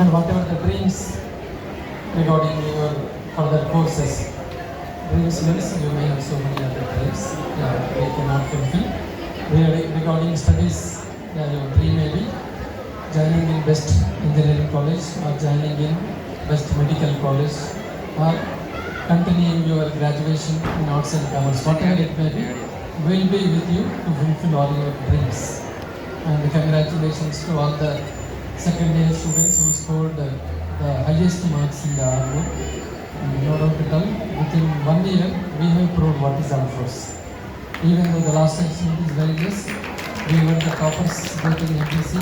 And whatever the dreams regarding your further courses, dreams means you may have so many other dreams yeah, we cannot fulfill. Regarding studies, yeah, your dream may be joining in best engineering college or joining in best medical college or continuing your graduation in arts and commerce, whatever it may be, will be with you to fulfill all your dreams. And congratulations to all the second year students who scored the, highest marks in the. And no doubt at all, within one year, we have proved what is Alphos. Even though the last achievement is very less, we were the toppers in MPC,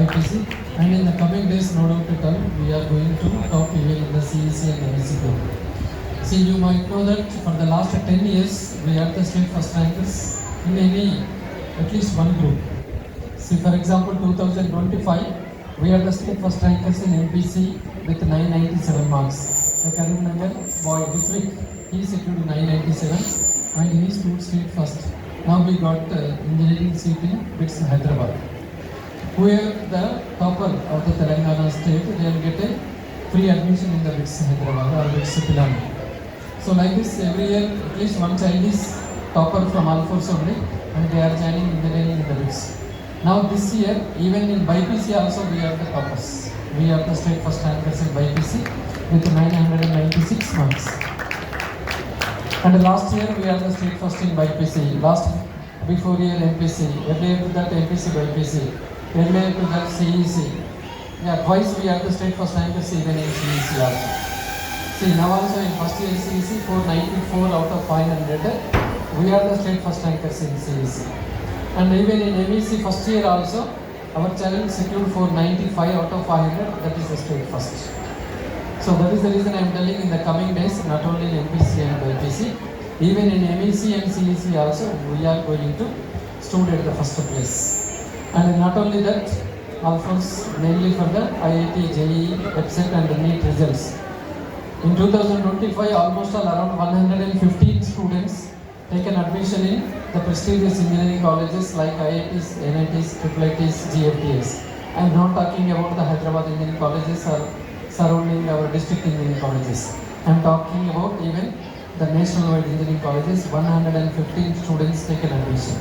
YPC, and in the coming days, no doubt at all, we are going to top even in the CEC and the group. See, you might know that for the last 10 years, we are the state first rankers in any, at least one group. See, for example, 2025, we are the state first rankers in MPC with 997 marks. The Karimnagar boy district, he secured 997 and he stood state first. Now we got uh, engineering seat in BITS Hyderabad. Whoever the topper of the Telangana state, they will get a free admission in the BITS Hyderabad or BITS Pilani. So like this, every year at least one is topper from all fours only and they are joining engineering in the BITS. Now this year, even in BIPC also we are the toppers. We are the state first rankers in BIPC with 996 marks. And last year we are the state first in BIPC. Last before year MPC. Earlier to that MPC BIPC. Earlier to that CEC. Yeah, twice we are the state first rankers even in CEC also. See, now also in first year CEC, 494 out of 500, we are the state first rankers in CEC. And even in MEC first year also, our challenge secured for 95 out of 500, that is the state first. So that is the reason I am telling in the coming days, not only in MPC and BPC, even in MEC and CEC also, we are going to at the first place. And not only that, Alphonse mainly for the IIT, JEE, website and the NEET results. In 2025, almost all around 115 students taken admission in the prestigious engineering colleges like IITs, NITs, IIITs, GFTS. I am not talking about the Hyderabad engineering colleges or surrounding our district engineering colleges. I am talking about even the nationwide engineering colleges, 115 students taken admission.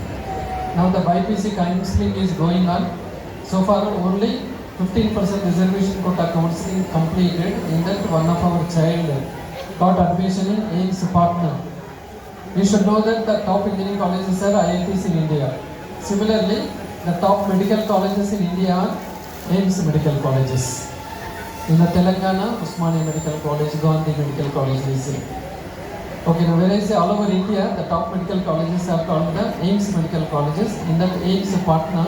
Now the BIPC counseling is going on. So far only 15% reservation quota counseling completed. In that one of our child got admission in AIMS partner. You should know that the top engineering colleges are IITs in India. Similarly, the top medical colleges in India are AIMS medical colleges. In the Telangana, Usmania Medical College, Gandhi Medical College is. Okay, now when I say all over India, the top medical colleges are called the AIMS medical colleges. In that AIMS partner,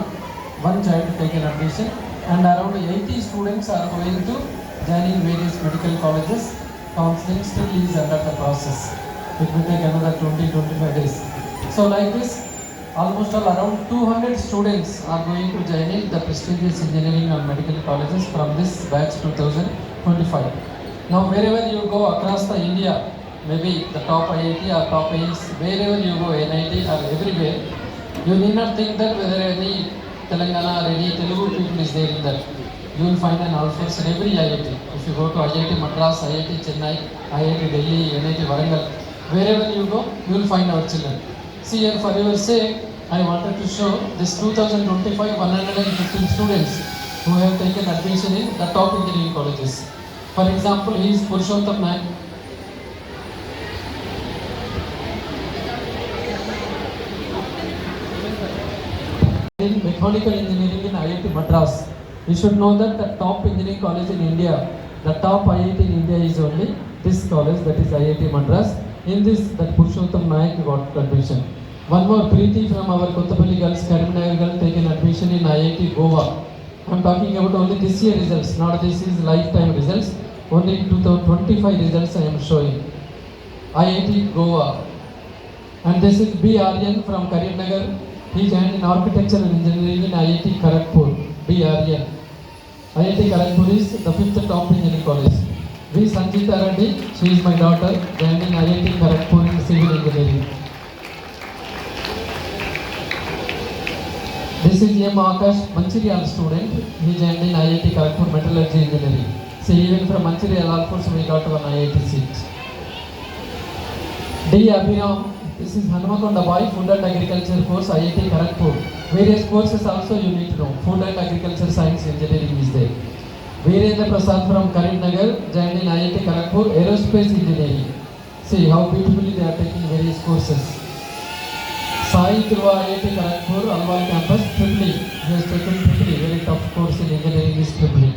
one child taken admission and around 80 students are going to joining various medical colleges. Counseling still is under the process. It will take another 20-25 days. So like this, almost all around 200 students are going to join in the prestigious engineering and medical colleges from this batch 2025. Now wherever you go across the India, maybe the top IIT or top AIMS, wherever you go, NIT or everywhere, you need not think that whether any Telangana or any Telugu people is there in that. You will find an Alphas in every IIT. If you go to IIT Madras, IIT Chennai, IIT Delhi, NIT Warangal, wherever you go, you will find our children. See here for your sake, I wanted to show this 2025 115 students who have taken admission in the top engineering colleges. For example, he is Purushottam Naik, in mechanical engineering in IIT Madras. You should know that the top engineering college in India, the top IIT in India is only this college, that is IIT Madras. In this, that Purushottam Naik got admission. One more Preeti from our Kottapalli girls, Karimnagar girl taken admission in IIT Goa. I am talking about only this year results, not this is lifetime results. Only 2025 results I am showing. IIT Goa. And this is B. Aryan from Karimnagar. He joined in architecture and engineering in IIT Kharagpur. B. Aryan. IIT Kharagpur is the fifth top engineering college. V. Sanjita Reddy, she is my daughter, joined in IIT Kharagpur in civil engineering. This is M. Akash, Mancherial student. He joined in IIT Kharagpur Metallurgy Engineering. See, even from Mancherial also we got one IIT seat. D. Abhinav, this is Hanmakonda Boy, Food and Agriculture course, IIT Kharagpur. Various courses also you need to know. Food and Agriculture Virendra Prasad from Karimnagar, joined in IIT Kharagpur, Aerospace Engineering. See how beautifully they are taking various courses. Sai Dhruva IIT Kharagpur, Alwal campus, Tripoli. He has taken Tripoli, very tough course in engineering is Tripoli.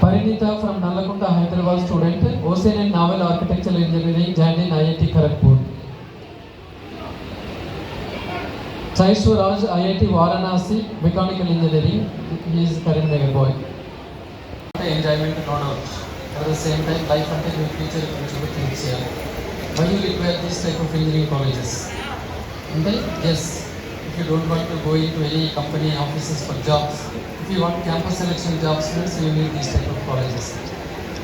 Parinita from Nalakunda, Hyderabad student, Ocean and Naval Architectural Engineering, joined in IIT Kharagpur. Sai Raj, IIT Varanasi, Mechanical Engineering. He is current a boy. Enjoyment, no doubt. At the same time, life and your future principal things here. Why you require this type of engineering colleges? And then, yes, if you don't want to go into any company offices for jobs, if you want campus selection jobs, you need these type of colleges.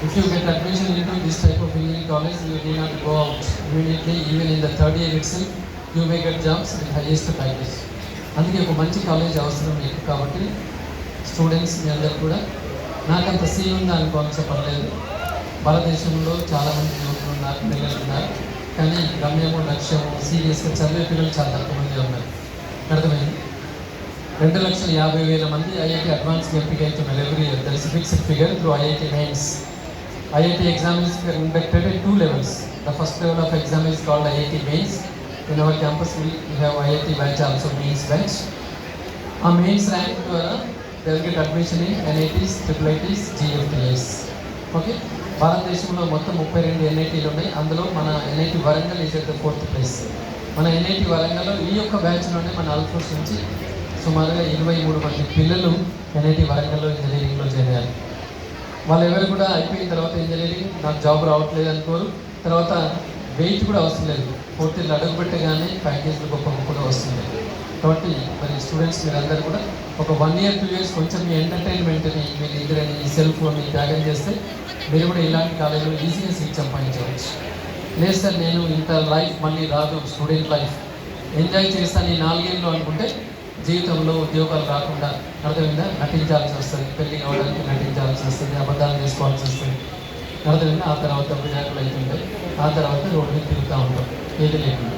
If you get admission into this type of engineering college, you need not go out immediately, even in the third year itself. You may get jobs with highest package అందుకే ఒక మంచి college అవసరం మీకు. కాబట్టి students మీ అందరు కూడా నాకంత see ఉందా అనుకోవాల్సిన పర్లేదు భారతదేశంలో చాలామంది యువకులు ఉన్నారు పిల్లలు ఉన్నారు. కానీ గమ్యము లక్ష్యము సీరియస్గా చదివే పిల్లలు చాలా తక్కువ మంది ఉన్నారు. అర్థమైంది? రెండు లక్షల యాభై వేల మంది ఐఐటి అడ్వాన్స్ ఎంపిక అవుతున్నారు every year there is fixed figure through IIT mains IIT exam is conducted two levels the first level of exam is called IIT mains in our campus we have IIT batch also mains batch ఆ mains rank ద్వారా they get admission in NITs triple ITs GFTIs okay భారతదేశంలో మొత్తం ముప్పై రెండు ఎన్ఐటీలు ఉన్నాయి. అందులో మన NIT Warangal is at the fourth place మన ఎన్ఐటి వరంగల్లో ఈ యొక్క బ్యాచ్లోనే మన అల్ఫోర్స్ నుంచి సుమారుగా ఇరవై మూడు మంది పిల్లలు ఎన్ఐటి వరంగల్లో ఇంజనీరింగ్లో చేరారు వాళ్ళు ఎవరు కూడా అయిపోయిన తర్వాత ఇంజనీరింగ్ నాకు జాబ్ రావట్లేదు అనుకోరు. తర్వాత వెయిట్ కూడా అవసరం లేదు. పోటీలు అడుగుపెట్టగానే ప్యాకేజీలు గొప్ప గొప్పగా వస్తుంది. కాబట్టి మరి స్టూడెంట్స్ మీరందరూ కూడా ఒక వన్ ఇయర్ టూ ఇయర్స్ కొంచెం మీ ఎంటర్టైన్మెంట్ని మీ నిద్రని ఈ సెల్ ఫోన్ని త్యాగం చేస్తే మీరు కూడా ఇలాంటి కాలేజీలో ఈజీగా సీట్ సంపాదించవచ్చు. లేదు సార్ నేను ఇంత లైఫ్ మళ్ళీ రాదు స్టూడెంట్ లైఫ్ ఎంజాయ్ చేస్తాను ఈ నాలుగేళ్ళు అనుకుంటే జీవితంలో ఉద్యోగాలు రాకుండా అర్థమైందా నటించాల్సి వస్తుంది. పెళ్ళి కావడానికి నటించాల్సి వస్తుంది అబద్ధాలు చేసుకోవాల్సి వస్తుంది. అర్థమైందా ఆ తర్వాత విడాకులు అవుతుంటాయి ఆ తర్వాత రోడ్డు మీద తిరుగుతూ ఉంటాం. ఏది లేకుండా.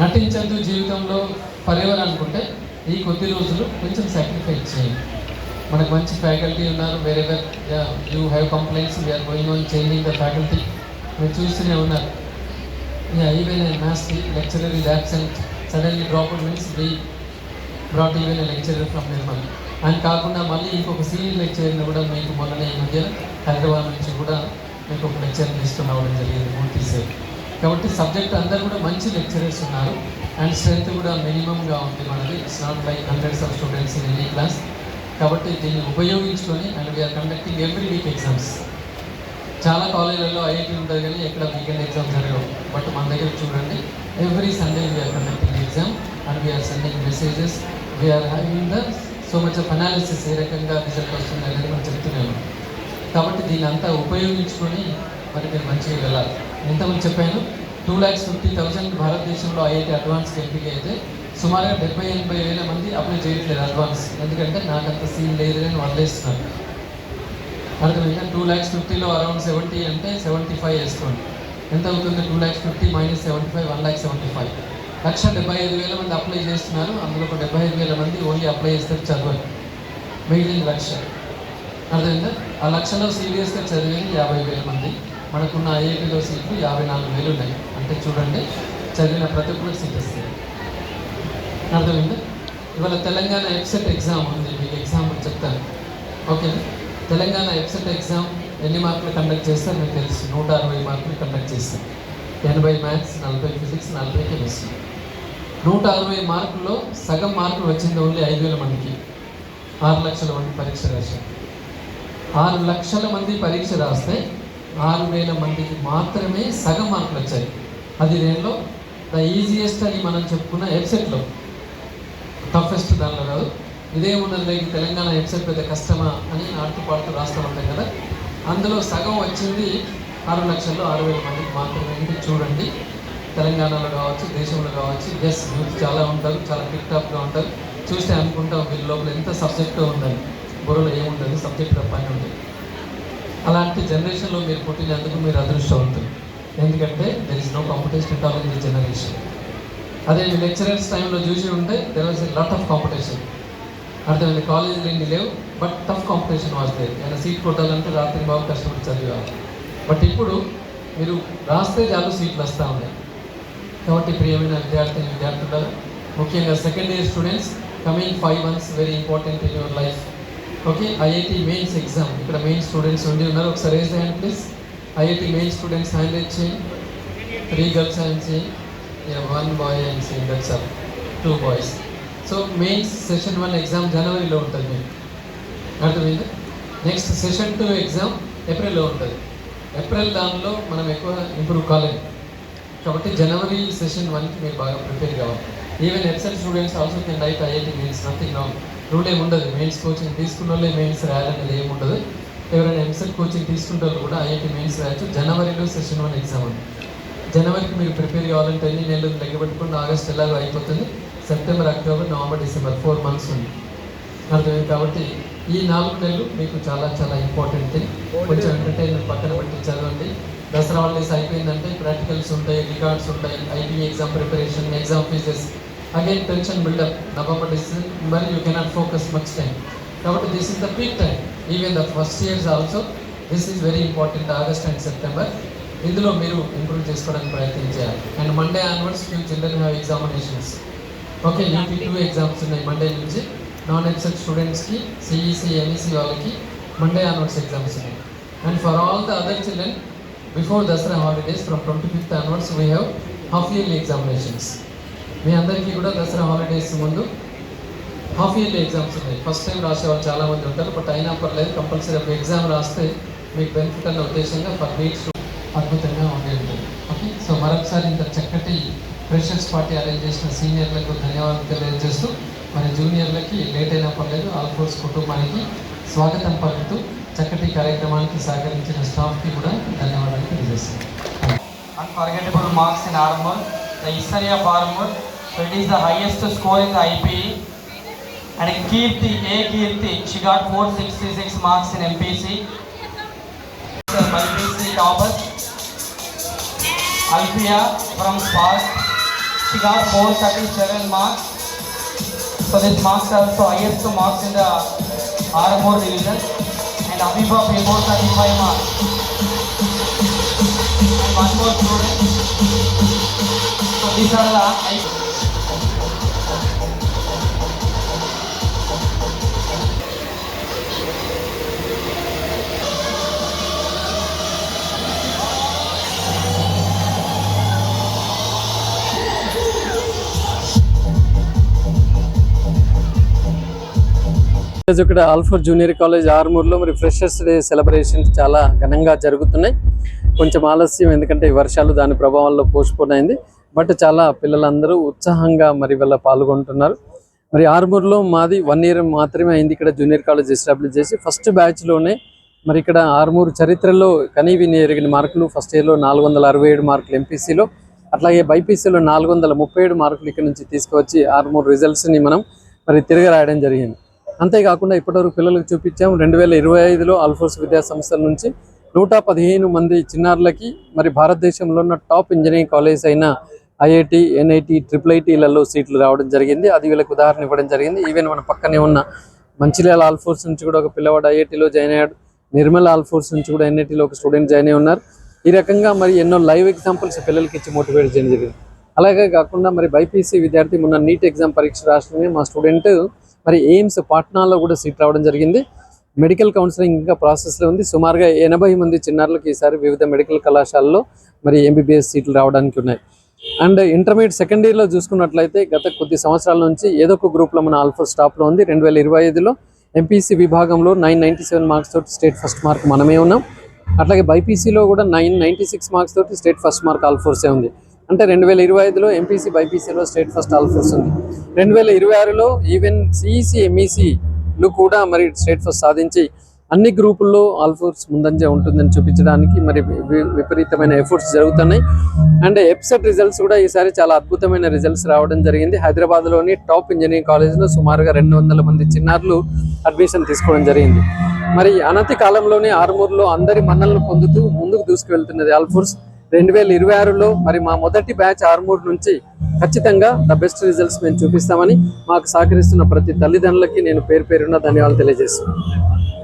నటించద్దు జీవితంలో పర్యవర్ అనుకుంటే ఈ కొద్ది రోజులు కొంచెం సాక్రిఫైస్ చేయండి. మనకు మంచి ఫ్యాకల్టీ ఉన్నారు. వేరే you have complaints we're going on changing the faculty మీరు చూస్తూనే ఉన్నారు. Even maths lecturer is absent suddenly drop means be brought even lecturer from Nirmal and కాకుండా మళ్ళీ ఇంకొక సీనియర్ లెక్చరర్ని కూడా మీకు మొన్ననే ఈ మధ్య హైదరాబాద్ నుంచి కూడా మీకు ఒక లెక్చర్ తీసుకుని రావడం జరిగింది మూర్తిసే కాబట్టి సబ్జెక్ట్ అందరు కూడా మంచి లెక్చరర్స్ ఉన్నారు. అండ్ స్ట్రెంత్ కూడా మినిమంగా ఉంది మనది. It's not like hundreds of students in any class కాబట్టి దీన్ని ఉపయోగించుకొని and we're conducting every week exams చాలా కాలేజీలలో ఐఐటీ ఉంటుంది కానీ ఎక్కడ వీకెండ్ ఎగ్జామ్ జరగవు. బట్ మన దగ్గర చూడండి every Sunday we are conducting exam and we are sending messages we are having the so much of analysis ఏ రకంగా రిజల్ట్ వస్తుంది అనేది మనం చెప్తున్నాము. కాబట్టి దీని అంతా ఉపయోగించుకొని మరి మీరు మంచిగా వెళ్ళాలి. ఎంతమంది చెప్పాను టూ ల్యాక్స్ ఫిఫ్టీ థౌసండ్ భారతదేశంలో ఐఐటి అడ్వాన్స్ ఎంపిక అయితే సుమారుగా డెబ్బై ఎనభై వేల మంది అప్లై చేయట్లేదు అడ్వాన్స్. ఎందుకంటే నాకు అంత సీన్ లేదు అని వదిలేస్తున్నాను అర్థమైందా? టూ ల్యాక్స్ ఫిఫ్టీలో అరౌండ్ సెవెంటీ అంటే సెవెంటీ ఫైవ్ వేసుకోండి. ఎంత అవుతుంది? Two lakhs fifty minus seventy five one lakh seventy five లక్ష డెబ్బై ఐదు వేల మంది అప్లై చేస్తున్నారు. అందులో ఒక డెబ్బై ఐదు వేల మంది ఓన్లీ అప్లై చేస్తారు చదవాలి. మిగిలిన లక్ష. అర్థమైందా ఆ లక్షలో సీరియస్గా చదివేది యాభై వేల మంది. మనకున్న ఐఐటిలో సీట్లు యాభై నాలుగు వేలు ఉన్నాయి. అంటే చూడండి చదివిన ప్రతి ఒక్కరు సీట్ వస్తుంది అర్థమైందా? ఇవాళ తెలంగాణ ఎఫ్సెట్ ఎగ్జామ్ ఉంది మీకు ఎగ్జామ్ చెప్తాను. ఓకేనా? తెలంగాణ ఎఫ్సెట్ ఎగ్జామ్ ఎన్ని మార్కులు కండక్ట్ చేస్తారు మీకు తెలుసు. నూట అరవై మార్కులు కండక్ట్ చేస్తారు ఎనభై మ్యాథ్స్ నలభై ఫిజిక్స్ నలభై కెమిస్ట్రీ. నూట అరవై మార్కుల్లో సగం మార్కులు వచ్చింది ఓన్లీ ఐదు వేల మందికి. ఆరు లక్షల మంది పరీక్ష రాశారు. ఆరు లక్షల మంది పరీక్ష రాస్తే ఆరు వేల మందికి మాత్రమే సగం మార్కులు వచ్చాయి. అది దేనిలో ద ఈజియెస్ట్ అని మనం చెప్పుకున్న వెబ్సైట్లో. టఫెస్ట్ దానిలో కాదు. ఇదేమున్నది లేక తెలంగాణ వెబ్సైట్ పెద్ద కష్టమా అని ఆడుతూ పాడుతూ రాస్తూ ఉంటాం కదా. అందులో సగం వచ్చింది ఆరు లక్షల్లో ఆరు వేల మందికి మాత్రమే. ఏంటి చూడండి తెలంగాణలో కావచ్చు దేశంలో కావచ్చు ఎస్ యూత్ చాలా ఉంటారు చాలా టిక్టాప్గా ఉంటారు. చూస్తే అనుకుంటాం వీళ్ళ లోపల ఎంత సబ్జెక్టు ఉందని. బుర్రలో ఏముంటుంది సబ్జెక్ట్ పైన ఉంటుంది అలాంటి జనరేషన్లో మీరు పుట్టినందుకు మీరు అదృష్టవంతులు. ఎందుకంటే there is no competition at all in the generation అదే లెక్చరర్స్ టైంలో చూసి ఉంటే there was a lot of competition అర్థమైంది? కాలేజీలు ఏంటి లేవు but tough competition was there ఏదైనా సీట్ కొట్టాలంటే రాత్రి బాగా కష్టపడి చదివాలి బట్ ఇప్పుడు మీరు రాస్తే చాలు సీట్లు వస్తూ ఉన్నాయి. కాబట్టి ప్రియమైన విద్యార్థి విద్యార్థులు ముఖ్యంగా second year students coming five months very important in your life okay IIT mains exam ఇక్కడ మెయిన్ స్టూడెంట్స్ ఉండి ఉన్నారు. ఒకసారి raise hand please IIT main students hand raise చేయండి. త్రీ గర్ల్స్ హ్యాండ్ చేయండి. వన్ బాయ్ హ్యాండ్ చేయండి girls are two boys so mains session one exam జనవరిలో ఉంటుంది మీకు అర్థమైంది? నెక్స్ట్ సెషన్ టూ ఎగ్జామ్ ఏప్రిల్లో ఉంటుంది. ఏప్రిల్ దానిలో మనం ఎక్కువ ఇంప్రూవ్ కాలేదు కాబట్టి జనవరి సెషన్ వన్కి మీరు బాగా ప్రిపేర్ కావాలి. Even Excel students also can write IIT mains nothing wrong rule ఏమి ఉండదు. మెయిన్స్ కోచింగ్ తీసుకున్న వాళ్ళే మెయిన్స్ రాయాలనేది ఏమి ఉండదు. ఎవరైనా ఎంసెల్ కోచింగ్ తీసుకుంటే వాళ్ళు కూడా ఐఐటి మెయిన్స్ రాయొచ్చు. జనవరిలో సెషన్ వన్ ఎగ్జామ్ ఉంది. జనవరికి మీరు ప్రిపేర్ కావాలంటే ఎన్ని నెలలు లెక్క ఆగస్ట్ ఎలాగో అయిపోతుంది. September October November December four months ఉంది. అర్థమైంది కాబట్టి ఈ నాలుగు నెలలు మీకు చాలా చాలా ఇంపార్టెంట్ థింగ్. కొంచెం ఎంటర్టైన్మెంట్ పక్కన పెట్టి చదవండి. దసరా హాలిడేస్ అయిపోయిందంటే ప్రాక్టికల్స్ ఉంటాయి రికార్డ్స్ ఉంటాయి IT exam preparation exam fees again tension buildup November December మరి you cannot focus much time కాబట్టి this is the peak time even the first years also this is very important August and September ఇందులో మీరు improve చేసుకోవడానికి ప్రయత్నం చేయాలి. And Monday onwards few children have examinations okay UP two exams ఉన్నాయి Monday నుంచి. Non Excel స్టూడెంట్స్కి CEC MEC వాళ్ళకి Monday onwards exams ఉన్నాయి. And for all the other children before Dussehra holidays from twenty fifth onwards we have half yearly examinations మీ అందరికీ కూడా Dussehra holidays ముందు half yearly exams ఉన్నాయి. First time రాసేవాళ్ళు చాలామంది ఉంటారు బట్ అయినా పర్లేదు కంపల్సరీ ఒక ఎగ్జామ్ రాస్తే మీకు బెనిఫిట్ అన్న ఉద్దేశంగా ఫర్ వీక్స్ అద్భుతంగా ఉండే ఉంటుంది. ఓకే సో మరొకసారి ఇంత చక్కటి ఫ్రెషర్స్ పార్టీ అరేంజ్ చేసిన సీనియర్లకు ధన్యవాదాలు తెలియజేస్తూ మరి జూనియర్లకి లేట్ అయినా పర్లేదు ఆల్ఫోర్స్ కుటుంబానికి స్వాగతం పలుకుతూ చక్కటి కార్యక్రమానికి సహకరించిన స్టాఫ్కి కూడా ధన్యవాదాలు తెలియజేస్తున్నాను. unforgettable marks in Armor, the. So it is the highest score in the IPE. And Kirti, A Kirti, she got 466 marks in MPC. MPC topper. Alfia from Spark, she got 437 marks. So this marks are also highest marks in the Armor division. And Aviva 435 marks. and one more student. ఈరోజు ఇక్కడ ఆల్ఫర్ junior college ఆర్మూర్లో మరి freshers day celebrations చాలా ఘనంగా జరుగుతున్నాయి. కొంచెం ఆలస్యం ఎందుకంటే ఈ వర్షాలు దాని ప్రభావంలో పోస్ట్పోన్ అయింది. బట్ చాలా పిల్లలందరూ ఉత్సాహంగా మరి వీళ్ళ పాల్గొంటున్నారు. మరి ఆర్మూర్లో మాది వన్ ఇయర్ మాత్రమే అయింది ఇక్కడ జూనియర్ కాలేజ్ ఎస్టాబ్లిష్ చేసి. ఫస్ట్ బ్యాచ్లోనే మరి ఇక్కడ ఆర్మూర్ చరిత్రలో కనీవిని ఎరిగిన మార్కులు ఫస్ట్ ఇయర్లో నాలుగు వందల అరవై ఏడు మార్కులు ఎంపీసీలో అట్లాగే బైపీసీలో నాలుగు వందల ముప్పై ఏడు మార్కులు ఇక్కడ నుంచి తీసుకువచ్చి ఆర్మూర్ రిజల్ట్స్ని మనం మరి తిరగ రాయడం జరిగింది. అంతేకాకుండా ఇప్పటివరకు పిల్లలకు చూపించాం రెండు వేల ఇరవై ఐదులో ఆల్ఫోర్స్ విద్యా సంస్థల నుంచి నూట పదిహేను మంది చిన్నారులకి మరి భారతదేశంలో ఉన్న టాప్ ఇంజనీరింగ్ కాలేజ్ అయిన ఐఐటి ఎన్ఐటి ట్రిపుల్ ఐటీలలో సీట్లు రావడం జరిగింది. అది వీళ్ళకి ఉదాహరణ ఇవ్వడం జరిగింది. ఈవెన్ మన పక్కనే ఉన్న మంచిర్యాల ఆల్ఫోర్స్ నుంచి కూడా ఒక పిల్లవాడు ఐఐటిలో జాయిన్ అయ్యాడు. నిర్మల్ ఆల్ఫోర్స్ నుంచి కూడా ఎన్ఐటిలో ఒక స్టూడెంట్ జాయిన్ అయి ఉన్నారు. ఈ రకంగా మరి ఎన్నో లైవ్ ఎగ్జాంపుల్స్ పిల్లలకి ఇచ్చి మోటివేట్ చేయడం జరిగింది. అలాగే కాకుండా మరి బైపీసీ విద్యార్థి మొన్న నీట్ ఎగ్జామ్ పరీక్ష రాష్ట్రమే మా స్టూడెంట్ మరి ఎయిమ్స్ పాట్నాలో కూడా సీట్ రావడం జరిగింది. మెడికల్ కౌన్సిలింగ్ ఇంకా ప్రాసెస్లో ఉంది. సుమారుగా ఎనభై మంది చిన్నారులకు ఈసారి వివిధ మెడికల్ కళాశాలలో మరి ఎంబీబీఎస్ సీట్లు రావడానికి ఉన్నాయి. అండ్ ఇంటర్మీడియట్ సెకండ్ ఇయర్లో చూసుకున్నట్లయితే గత కొద్ది సంవత్సరాల నుంచి ఏదో ఒక గ్రూప్లో మన ఆల్ఫర్ స్టాప్లో ఉంది. రెండు వేల ఇరవై ఐదులో ఎంపీసీ విభాగంలో నైన్ నైంటీ సెవెన్ మార్క్స్ తోటి స్టేట్ ఫస్ట్ మార్క్ మనమే ఉన్నాం. అట్లాగే బైపీసీలో కూడా నైన్ నైంటీ సిక్స్ మార్క్స్ తోటి స్టేట్ ఫస్ట్ మార్క్ ఆల్ఫోర్సే ఉంది. అంటే రెండు వేల ఇరవై ఐదులో ఎంపీసీ బైపీసీలో స్టేట్ ఫస్ట్ ఆల్ఫోర్స్ ఉంది. రెండు వేల ఇరవై ఆరులో ఈవెన్ సిఈసి ఎంఈసీలు కూడా మరి స్టేట్ ఫస్ట్ సాధించి అన్ని గ్రూపుల్లో ఆల్ఫోర్స్ ముందంజ ఉంటుందని చూపించడానికి మరి వి- విపరీతమైన ఎఫర్ట్స్ జరుగుతున్నాయి. అండ్ ఎప్సెట్ రిజల్ట్స్ కూడా ఈసారి చాలా అద్భుతమైన రిజల్ట్స్ రావడం జరిగింది. హైదరాబాద్లోని టాప్ ఇంజనీరింగ్ కాలేజ్లో సుమారుగా రెండు వందల మంది చిన్నారులు అడ్మిషన్ తీసుకోవడం జరిగింది. మరి అనతి కాలంలోనే ఆరుమూరులో అందరి మన్నలను పొందుతూ ముందుకు దూసుకువెళ్తున్నది ఆల్ఫోర్స్ రెండు వేల ఇరవై ఆరులో మరి మా మొదటి బ్యాచ్ ఆరుమూరు నుంచి ఖచ్చితంగా ద బెస్ట్ రిజల్ట్స్ మేము చూపిస్తామని మాకు సహకరిస్తున్న ప్రతి తల్లిదండ్రులకి నేను పేరు పేరున్న ధన్యవాదాలు తెలియజేస్తున్నాను.